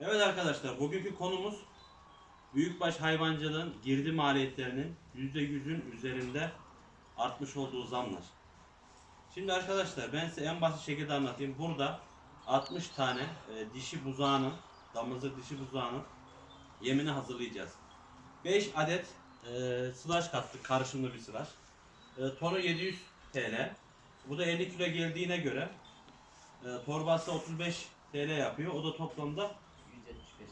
Evet arkadaşlar bugünkü konumuz büyükbaş hayvancılığın girdi maliyetlerinin %100'ün üzerinde artmış olduğu zamlar. Şimdi arkadaşlar ben size en basit şekilde anlatayım. Burada 60 tane e, dişi buzağının, damızlık dişi buzağının yemini hazırlayacağız. 5 adet e, slash kattık, karışımlı bir slash. E, tonu 700 TL. Bu da 50 kilo geldiğine göre e, torbası 35 TL yapıyor. O da toplamda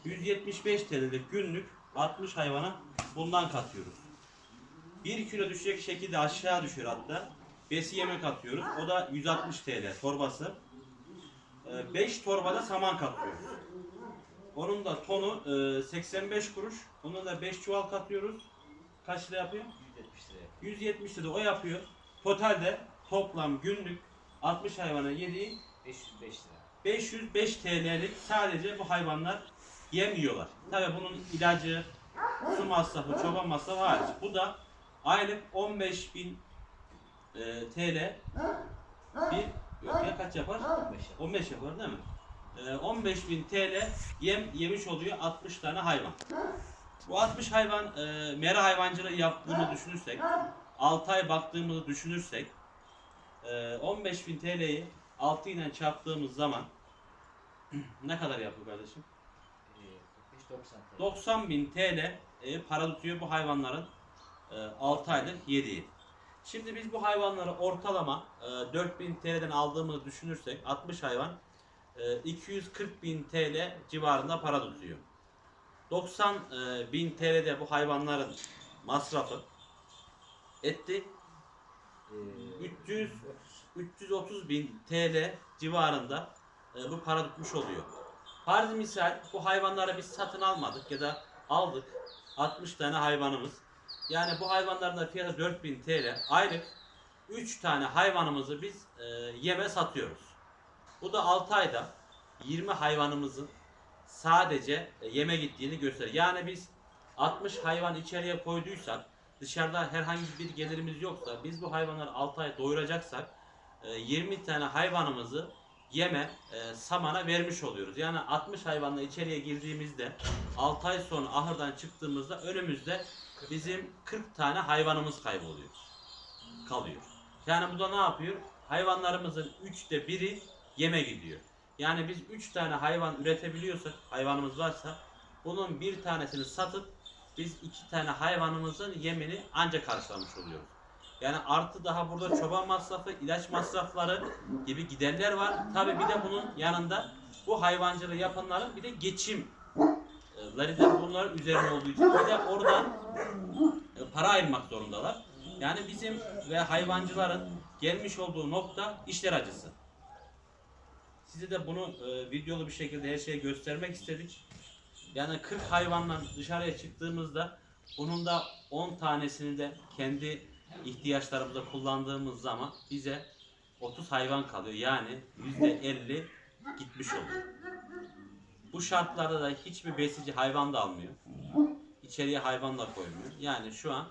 175 TL'lik günlük 60 hayvana bundan katıyoruz. 1 kilo düşecek şekilde aşağı düşüyor hatta. Besi yemek atıyoruz. O da 160 TL torbası. 5 torbada saman katıyoruz. Onun da tonu e, 85 kuruş. Onun da 5 çuval katıyoruz. Kaç lira yapıyor? 170 liraya. 170 lira o yapıyor. Totalde toplam günlük 60 hayvana yediği 505 lira. 505 TL'lik sadece bu hayvanlar yem yiyorlar. Tabi bunun ilacı, su masrafı, çoban masrafı hariç. Bu da aylık 15.000 e, TL bir yok ya kaç yapar? 15 lira. 15 yapar değil mi? E, 15.000 TL yem yemiş oluyor 60 tane hayvan. Bu 60 hayvan e, mera hayvancılığı yaptığını düşünürsek, 6 ay baktığımızı düşünürsek, e, 15.000 TL'yi 6 ile çarptığımız zaman ne kadar yapıyor kardeşim? Ee, 45 90 TL. 90.000 TL e, para tutuyor bu hayvanların e, 6 aydır yediği. Şimdi biz bu hayvanları ortalama e, 4000 TL'den aldığımızı düşünürsek 60 hayvan e, 240.000 TL civarında para tutuyor. 90 e, bin TL'de bu hayvanların masrafı etti. Ee, 300 330 bin TL civarında e, bu para tutmuş oluyor. Farz misal bu hayvanları biz satın almadık ya da aldık 60 tane hayvanımız. Yani bu hayvanların da fiyatı 4000 TL. Aylık 3 tane hayvanımızı biz e, yeme satıyoruz. Bu da 6 ayda 20 hayvanımızın sadece e, yeme gittiğini gösterir. Yani biz 60 hayvan içeriye koyduysak dışarıda herhangi bir gelirimiz yoksa biz bu hayvanları 6 ay doyuracaksak e, 20 tane hayvanımızı yeme, e, samana vermiş oluyoruz. Yani 60 hayvanla içeriye girdiğimizde 6 ay sonra ahırdan çıktığımızda önümüzde bizim 40 tane hayvanımız kayboluyor. Kalıyor. Yani bu da ne yapıyor? Hayvanlarımızın üçte biri yeme gidiyor. Yani biz 3 tane hayvan üretebiliyorsak, hayvanımız varsa bunun bir tanesini satıp biz iki tane hayvanımızın yemini ancak karşılamış oluyoruz. Yani artı daha burada çoban masrafı, ilaç masrafları gibi giderler var. Tabi bir de bunun yanında bu hayvancılığı yapanların bir de geçimleri de bunların üzerine olduğu için bir de oradan e, para ayırmak zorundalar. Yani bizim ve hayvancıların gelmiş olduğu nokta işler acısı. Size de bunu e, videolu bir şekilde her şeyi göstermek istedik. Yani 40 hayvanla dışarıya çıktığımızda bunun da 10 tanesini de kendi ihtiyaçlarımızda kullandığımız zaman bize 30 hayvan kalıyor. Yani %50 gitmiş oluyor. Bu şartlarda da hiçbir besici hayvan da almıyor. İçeriye hayvan da koymuyor. Yani şu an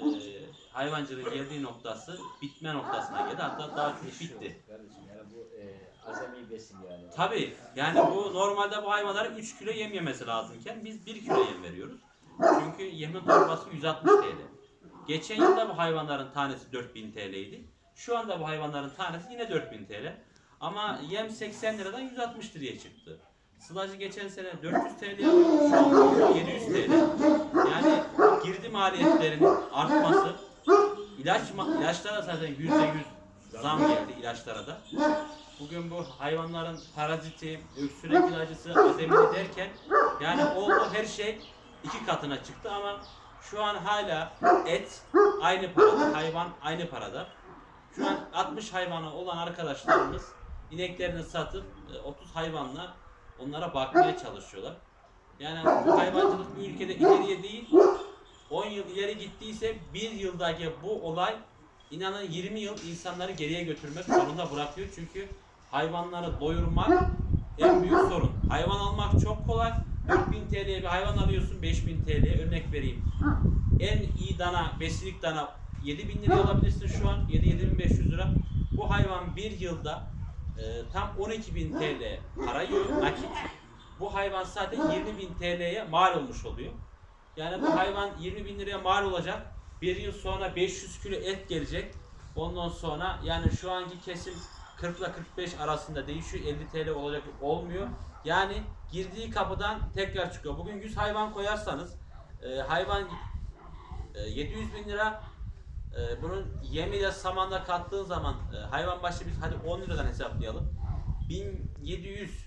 e, hayvancılığın geldiği noktası bitme noktasına geldi. Hatta daha çok bitti. Kardeşim yani bu e, azami besin yani. Tabii yani bu normalde bu hayvanların 3 kilo yem yemesi lazımken biz 1 kilo yem veriyoruz. Çünkü yemin torbası 160 TL. Geçen yılda bu hayvanların tanesi 4000 TL'ydi. Şu anda bu hayvanların tanesi yine 4000 TL. Ama yem 80 liradan 160 liraya çıktı. Sılacı geçen sene 400 TL şu an 700 TL. Yani girdi maliyetlerinin artması ilaç ilaçlara zaten %100 zam geldi ilaçlara da. Bugün bu hayvanların paraziti, öksürek ilacısı, azemini derken yani oldu her şey iki katına çıktı ama şu an hala et aynı parada, hayvan aynı parada. Şu an 60 hayvanı olan arkadaşlarımız ineklerini satıp e, 30 hayvanla onlara bakmaya çalışıyorlar. Yani bu hayvancılık bir ülkede ileriye değil 10 yıl ileri gittiyse bir yıldaki bu olay inanın 20 yıl insanları geriye götürmek zorunda bırakıyor. Çünkü hayvanları doyurmak en büyük sorun. Hayvan almak çok kolay. 4000 TL'ye bir hayvan alıyorsun 5000 TL örnek vereyim. En iyi dana, besilik dana 7000 liraya alabilirsin şu an 7-7500 lira. Bu hayvan bir yılda e, tam 12.000 TL para yiyor nakit. bu hayvan zaten 20.000 TL'ye mal olmuş oluyor. Yani bu hayvan 20.000 liraya mal olacak. Bir yıl sonra 500 kilo et gelecek. Ondan sonra yani şu anki kesim 40 ile 45 arasında değişiyor. 50 TL olacak olmuyor. Yani girdiği kapıdan tekrar çıkıyor. Bugün 100 hayvan koyarsanız e, hayvan e, 700 bin lira e, bunun yemiyle samanla kattığın zaman e, hayvan başı biz hadi 10 liradan hesaplayalım. 1700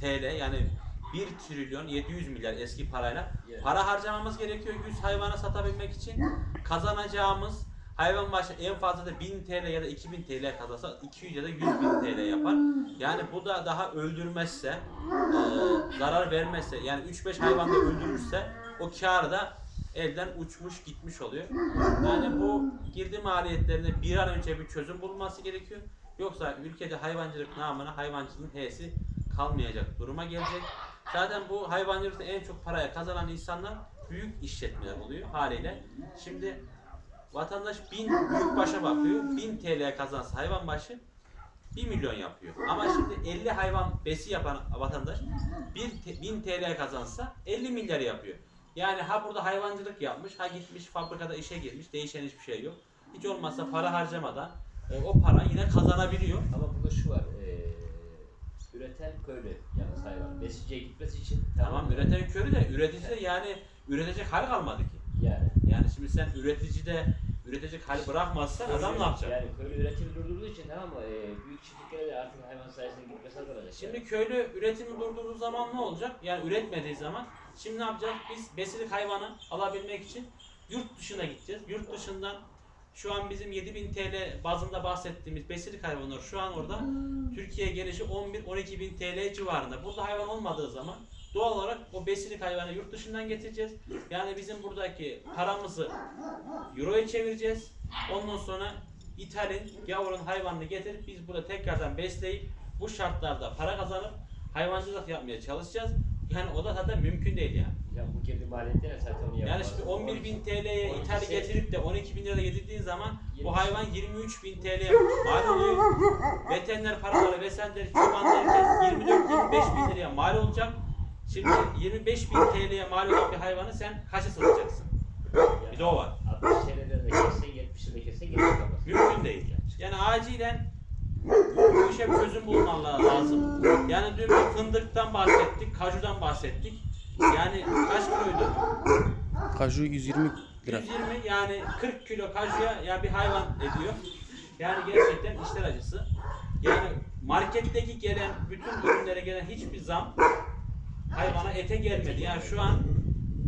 TL yani 1 trilyon 700 milyar eski parayla para harcamamız gerekiyor 100 hayvana satabilmek için. Kazanacağımız hayvan başı en fazla da 1000 TL ya da 2000 TL kazansa 200 ya da 100 bin TL yapar. Yani bu da daha öldürmezse, e, zarar vermezse yani 3-5 hayvan da öldürürse o kârı da elden uçmuş gitmiş oluyor. Yani bu girdi maliyetlerine bir an önce bir çözüm bulunması gerekiyor. Yoksa ülkede hayvancılık namına hayvancılığın h'si kalmayacak duruma gelecek. Zaten bu hayvancılıkta en çok paraya kazanan insanlar büyük işletmeler oluyor haliyle. Şimdi vatandaş bin büyük başa bakıyor. 1000 TL kazansa hayvan başı 1 milyon yapıyor. Ama şimdi 50 hayvan besi yapan vatandaş 1000 TL kazansa 50 milyar yapıyor. Yani ha burada hayvancılık yapmış, ha gitmiş fabrikada işe girmiş, değişen hiçbir şey yok. Hiç olmazsa para harcamadan e, o para yine kazanabiliyor. Ama burada şu var. eee üreten köylü yalnız hayvan. Besiciye gitmesi için Tamam mı? üreten körü de üretici de yani üretecek hal kalmadı ki. Yani. Yani şimdi sen üreticide üretecek hal bırakmazsan adam ne yapacak? Yani köylü üretimi durdurduğu için tamam mı? Eee büyük çiftliklere de artık hayvan sayesinde gitmesi azalacak. Şimdi köylü üretimi durdurduğu zaman ne olacak? Yani üretmediği zaman şimdi ne yapacağız? Biz besilik hayvanı alabilmek için yurt dışına gideceğiz. Yurt dışından şu an bizim 7000 TL bazında bahsettiğimiz besilik hayvanlar şu an orada Türkiye gelişi 11-12 bin TL civarında. Burada hayvan olmadığı zaman doğal olarak o besilik hayvanı yurt dışından getireceğiz. Yani bizim buradaki paramızı Euro'ya çevireceğiz. Ondan sonra İthal'in yavrun hayvanını getirip biz burada tekrardan besleyip bu şartlarda para kazanıp hayvancılık yapmaya çalışacağız. Yani o da zaten mümkün değil yani. Ya bu gibi maliyetler zaten onu. Yani şimdi 11 bin TL'ye ithal getirip de 12 bin lira getirdiğin zaman bu hayvan 23 bin TL'ye mal oluyor. Veteriner paraları vesaire çoban derken 24-25 bin liraya mal olacak. Şimdi 25 bin TL'ye mal olan bir hayvanı sen kaça satacaksın? Yani Bir de o var. 60 TL'den de kesse 70 lira kesse geri çıkamaz. Mümkün değil. Yani acilen bu işe bir çözüm bulmaları lazım. Yani dün bir fındıktan bahsettik, kajudan bahsettik. Yani kaç kiloydu? Kaju 120 lira. 120 yani 40 kilo kajuya ya bir hayvan ediyor. Yani gerçekten işler acısı. Yani marketteki gelen bütün ürünlere gelen hiçbir zam hayvana ete gelmedi. Yani şu an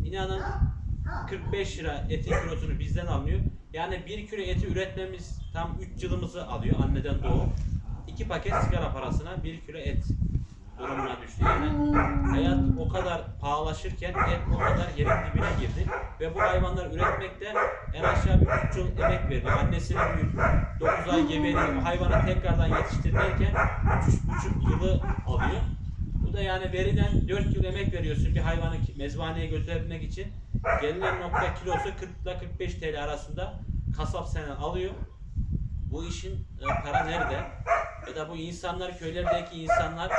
inanın 45 lira etin kilosunu bizden alınıyor. Yani 1 kilo eti üretmemiz tam 3 yılımızı alıyor anneden doğum. 2 paket sigara parasına 1 kilo et durumuna düştü. Yani hayat o kadar pahalaşırken et o kadar yerin dibine girdi. Ve bu hayvanlar üretmekte en aşağı bir 3 yıl emek verdi. Annesini büyüt, 9 ay gebeliyor. Hayvanı tekrardan yetiştir derken 3,5 yılı alıyor. Bu da yani verilen 4 yıl emek veriyorsun bir hayvanı mezbaneye götürebilmek için. Gelinen nokta kilosu 40 ile 45 TL arasında kasap senden alıyor. Bu işin e, para nerede? Ya da bu insanlar, köylerdeki insanlar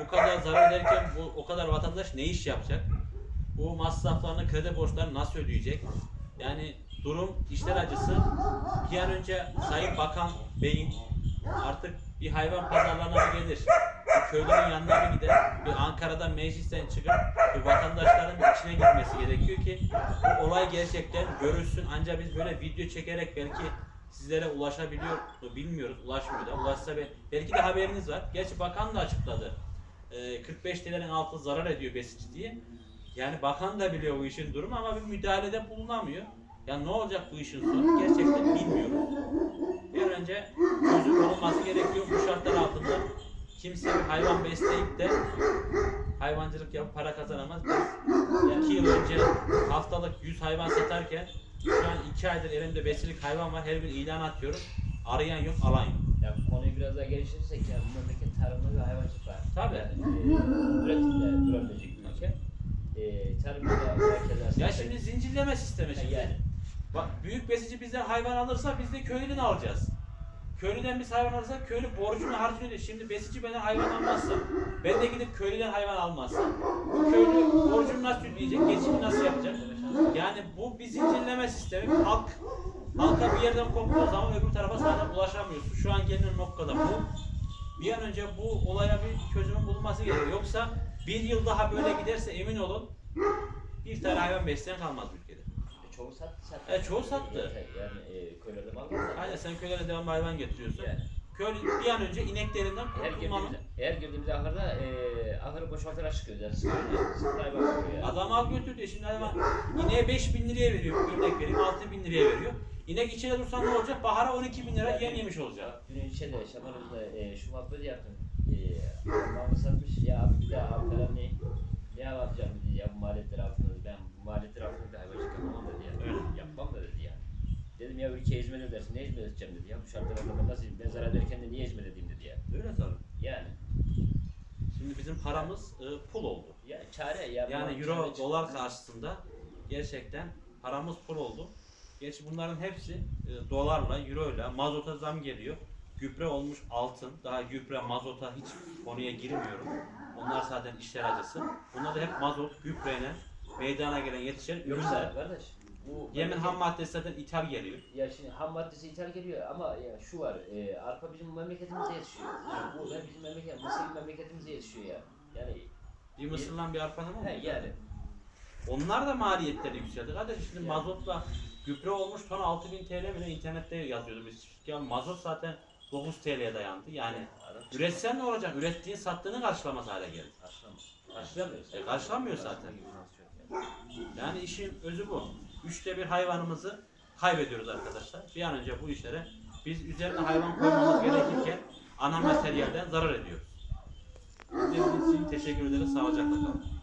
bu kadar zarar ederken bu o kadar vatandaş ne iş yapacak? Bu masraflarını, kredi borçlarını nasıl ödeyecek? Yani durum işler acısı. Bir an önce Sayın Bakan Bey'in artık bir hayvan pazarlarına gelir. Köylünün yanına bir. Bir Ankara'dan meclisten çıkıp bir vatandaşların içine girmesi gerekiyor ki bu olay gerçekten görülsün. Ancak biz böyle video çekerek belki sizlere ulaşabiliyor mu bilmiyoruz. Ulaşmıyor da. Ulaşsa be- belki de haberiniz var. Gerçi bakan da açıkladı. Ee, 45 TL'nin altı zarar ediyor besici diye. Yani bakan da biliyor bu işin durumu ama bir müdahalede bulunamıyor. Ya ne olacak bu işin sonu gerçekten bilmiyoruz. Bir önce çözüm olması gerekiyor. Bu şartlar kimse hayvan besleyip de hayvancılık yapıp para kazanamaz. Biz yani iki yıl önce haftalık 100 hayvan satarken şu an 2 aydır elimde besilik hayvan var. Her gün ilan atıyorum. Arayan yok, alan yok. Ya konuyu biraz daha geliştirirsek yani bu memleket tarımda ve hayvancılık var. Tabii. Yani, e, üretimde durabilecek bir ülke. E, tarımda da merkezler Ya şimdi zincirleme sistemi şimdi. yani. Bak büyük besici bizden hayvan alırsa biz de köylüden alacağız. Köylüden biz hayvan alırsak köylü borcunu harcını ödüyor. Şimdi besici benden hayvan almazsa, ben de gidip köylüden hayvan almazsam, bu köylü borcunu nasıl ödeyecek, geçimi nasıl yapacak? Yani bu bir zincirleme sistemi. Halk halka bir yerden koptuğu zaman öbür tarafa zaten ulaşamıyorsun. Şu an gelinen noktada bu. Bir an önce bu olaya bir çözümün bulunması gerekiyor. Yoksa bir yıl daha böyle giderse emin olun bir tane hayvan besleyen kalmaz ülkede. Çoğu sattı sattı. E, çoğu sattı. Yani e, köylerde mal var. Aynen sen köylere devam hayvan getiriyorsun. Yani. Köylü bir an önce ineklerinden Her kurtulmanın girdiğimizde, her girdiğimizde ahırda e, ahırı boşaltarak çıkıyoruz. Yani sıfır, sıfır hayvan oluyor yani. Adam al götür diyor. Şimdi hayvan ineğe 5 bin liraya veriyor. Bir örnek vereyim 6 bin liraya veriyor. İnek içine dursan ne olacak? Bahara 12 bin lira yem yemiş olacak. Bak, Dün içeride Şamanöz'de e, şu muhabbeti yaptım. E, satmış ya abi bir daha abi falan ne? Ne yapacağım dedi ya bu maliyetler altında. Ben altında bir hayvancılık yapamam dedi ya. Öyle. Yapmam da dedi yani. Dedim ya ülkeye hizmet edersin. Ne hizmet edeceğim dedi ya. Bu şartlarda ben nasıl ben zarar ederken de niye hizmet edeyim dedi ya. Öyle tabii. Yani. Şimdi bizim paramız e, pul oldu. Ya çare ya. Yani euro çare çıktı. dolar karşısında gerçekten paramız pul oldu. Gerçi bunların hepsi e, dolarla, euro ile, mazota zam geliyor. Gübre olmuş altın. Daha gübre, mazota hiç konuya girmiyorum. Onlar zaten işler acısı. Bunlar da hep mazot, gübreyle meydana gelen yetişen ürünler. Yoksa kardeş bu Yemin memleket- ham maddesi zaten ithal geliyor. Ya şimdi ham maddesi ithal geliyor ama ya şu var, e, arpa bizim memleketimize yetişiyor. Yani bu da bizim memleket, Mısır gibi memleketimize yetişiyor ya. Yani Bir mısırlan bir arpa tamam mı? he, yani Onlar da maliyetleri yükseldi. Kardeşim şimdi mazotla gübre olmuş ton 6000 TL mi ne internette yazıyordu biz. Ya mazot zaten 9 TL'ye dayandı. Yani adam üretsen ne olacak? Ürettiğin sattığını karşılamaz hale geldi. karşılamıyor. Karşılamıyor. E, karşılamıyor zaten. Yani işin özü bu. Üçte bir hayvanımızı kaybediyoruz arkadaşlar. Bir an önce bu işlere biz üzerine hayvan koymamız gerekirken ana materyalden zarar ediyoruz. İzlediğiniz için teşekkür ederiz. Sağlıcakla kalın.